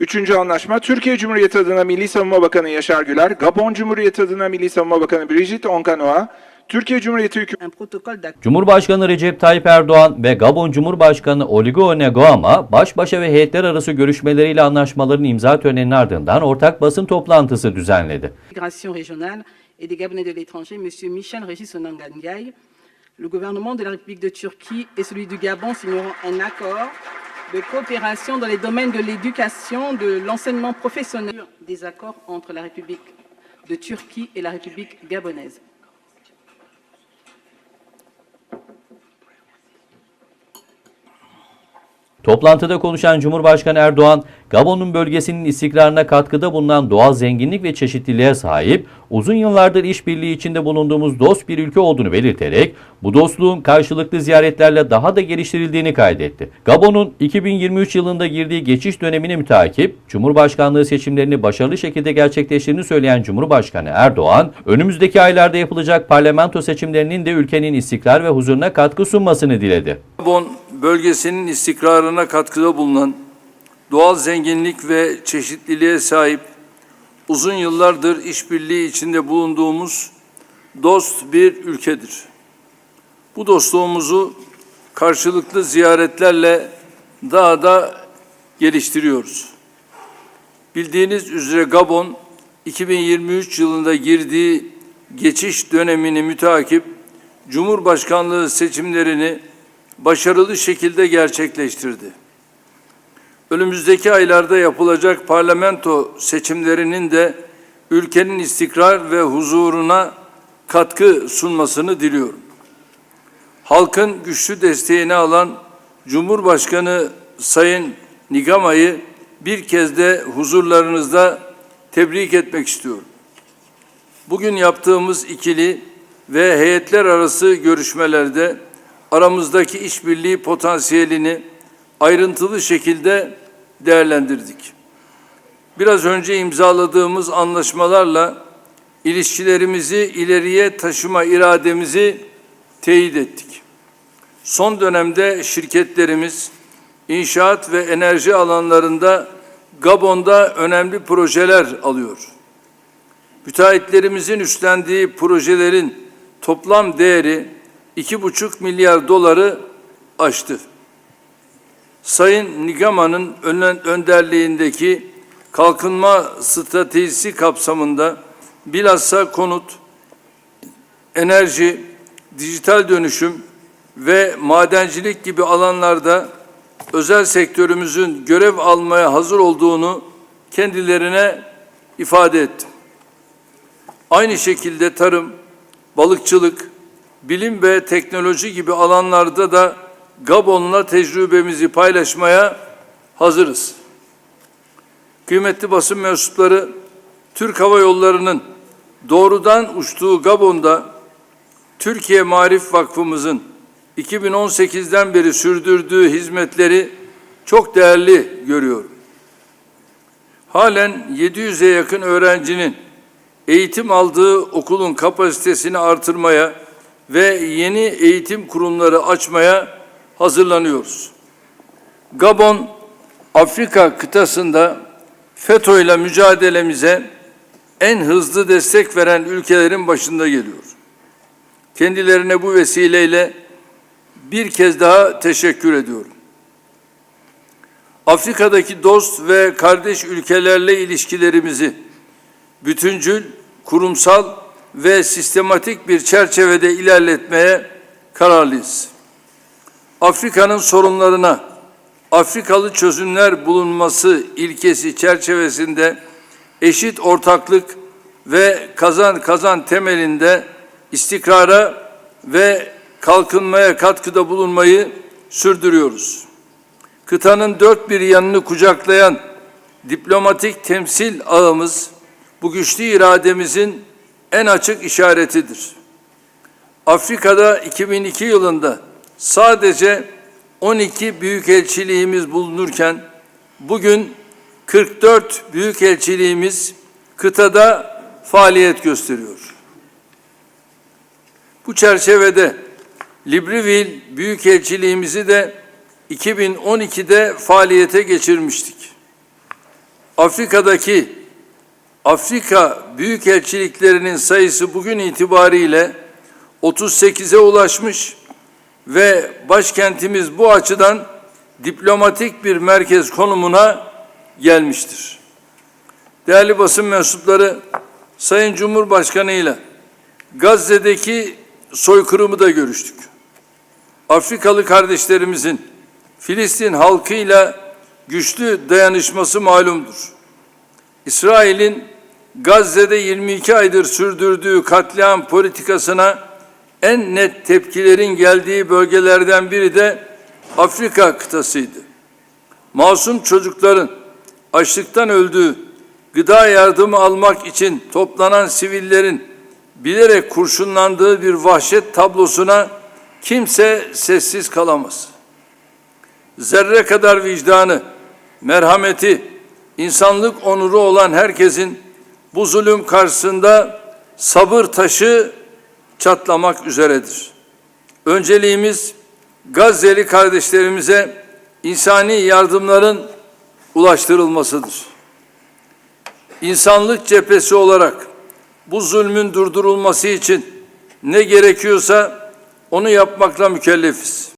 Üçüncü anlaşma Türkiye Cumhuriyeti adına Milli Savunma Bakanı Yaşar Güler, Gabon Cumhuriyeti adına Milli Savunma Bakanı Brigitte Onkanoa, Türkiye Cumhuriyeti Hükümeti. Cumhurbaşkanı Recep Tayyip Erdoğan ve Gabon Cumhurbaşkanı Oligo Negoama baş başa ve heyetler arası görüşmeleriyle anlaşmaların imza töreninin ardından ortak basın toplantısı düzenledi. Et des Gabonais de l'étranger, M. Michel Régis Onangangay, le gouvernement de la République de Turquie et celui du Gabon signeront un accord de coopération dans les domaines de l'éducation, de l'enseignement professionnel, des accords entre la République de Turquie et la République gabonaise. Toplantıda konuşan Cumhurbaşkanı Erdoğan, Gabon'un bölgesinin istikrarına katkıda bulunan doğal zenginlik ve çeşitliliğe sahip, uzun yıllardır işbirliği içinde bulunduğumuz dost bir ülke olduğunu belirterek, bu dostluğun karşılıklı ziyaretlerle daha da geliştirildiğini kaydetti. Gabon'un 2023 yılında girdiği geçiş dönemine mütakip, Cumhurbaşkanlığı seçimlerini başarılı şekilde gerçekleştirdiğini söyleyen Cumhurbaşkanı Erdoğan, önümüzdeki aylarda yapılacak parlamento seçimlerinin de ülkenin istikrar ve huzuruna katkı sunmasını diledi. Gabon bölgesinin istikrarına katkıda bulunan doğal zenginlik ve çeşitliliğe sahip uzun yıllardır işbirliği içinde bulunduğumuz dost bir ülkedir. Bu dostluğumuzu karşılıklı ziyaretlerle daha da geliştiriyoruz. Bildiğiniz üzere Gabon 2023 yılında girdiği geçiş dönemini mütakip Cumhurbaşkanlığı seçimlerini başarılı şekilde gerçekleştirdi. Önümüzdeki aylarda yapılacak parlamento seçimlerinin de ülkenin istikrar ve huzuruna katkı sunmasını diliyorum. Halkın güçlü desteğini alan Cumhurbaşkanı Sayın Nigama'yı bir kez de huzurlarınızda tebrik etmek istiyorum. Bugün yaptığımız ikili ve heyetler arası görüşmelerde aramızdaki işbirliği potansiyelini ayrıntılı şekilde değerlendirdik. Biraz önce imzaladığımız anlaşmalarla ilişkilerimizi ileriye taşıma irademizi teyit ettik. Son dönemde şirketlerimiz inşaat ve enerji alanlarında Gabon'da önemli projeler alıyor. Müteahhitlerimizin üstlendiği projelerin toplam değeri 2,5 milyar doları aştı. Sayın Nigama'nın önderliğindeki kalkınma stratejisi kapsamında bilhassa konut, enerji, dijital dönüşüm ve madencilik gibi alanlarda özel sektörümüzün görev almaya hazır olduğunu kendilerine ifade ettim. Aynı şekilde tarım, balıkçılık, bilim ve teknoloji gibi alanlarda da Gabon'la tecrübemizi paylaşmaya hazırız. Kıymetli basın mensupları, Türk Hava Yolları'nın doğrudan uçtuğu Gabon'da Türkiye Marif Vakfımızın 2018'den beri sürdürdüğü hizmetleri çok değerli görüyorum. Halen 700'e yakın öğrencinin eğitim aldığı okulun kapasitesini artırmaya ve yeni eğitim kurumları açmaya hazırlanıyoruz. Gabon, Afrika kıtasında FETÖ ile mücadelemize en hızlı destek veren ülkelerin başında geliyor. Kendilerine bu vesileyle bir kez daha teşekkür ediyorum. Afrika'daki dost ve kardeş ülkelerle ilişkilerimizi bütüncül, kurumsal ve sistematik bir çerçevede ilerletmeye kararlıyız. Afrika'nın sorunlarına Afrikalı çözümler bulunması ilkesi çerçevesinde eşit ortaklık ve kazan kazan temelinde istikrara ve kalkınmaya katkıda bulunmayı sürdürüyoruz. Kıtanın dört bir yanını kucaklayan diplomatik temsil ağımız bu güçlü irademizin en açık işaretidir. Afrika'da 2002 yılında sadece 12 büyükelçiliğimiz bulunurken bugün 44 büyükelçiliğimiz kıtada faaliyet gösteriyor. Bu çerçevede Libreville Büyükelçiliğimizi de 2012'de faaliyete geçirmiştik. Afrika'daki Afrika büyükelçiliklerinin sayısı bugün itibariyle 38'e ulaşmış ve başkentimiz bu açıdan diplomatik bir merkez konumuna gelmiştir. Değerli basın mensupları, Sayın Cumhurbaşkanı ile Gazze'deki soykırımı da görüştük. Afrikalı kardeşlerimizin Filistin halkıyla güçlü dayanışması malumdur. İsrail'in Gazze'de 22 aydır sürdürdüğü katliam politikasına en net tepkilerin geldiği bölgelerden biri de Afrika kıtasıydı. Masum çocukların açlıktan öldüğü, gıda yardımı almak için toplanan sivillerin bilerek kurşunlandığı bir vahşet tablosuna kimse sessiz kalamaz. Zerre kadar vicdanı, merhameti, insanlık onuru olan herkesin bu zulüm karşısında sabır taşı çatlamak üzeredir. Önceliğimiz Gazze'li kardeşlerimize insani yardımların ulaştırılmasıdır. İnsanlık cephesi olarak bu zulmün durdurulması için ne gerekiyorsa onu yapmakla mükellefiz.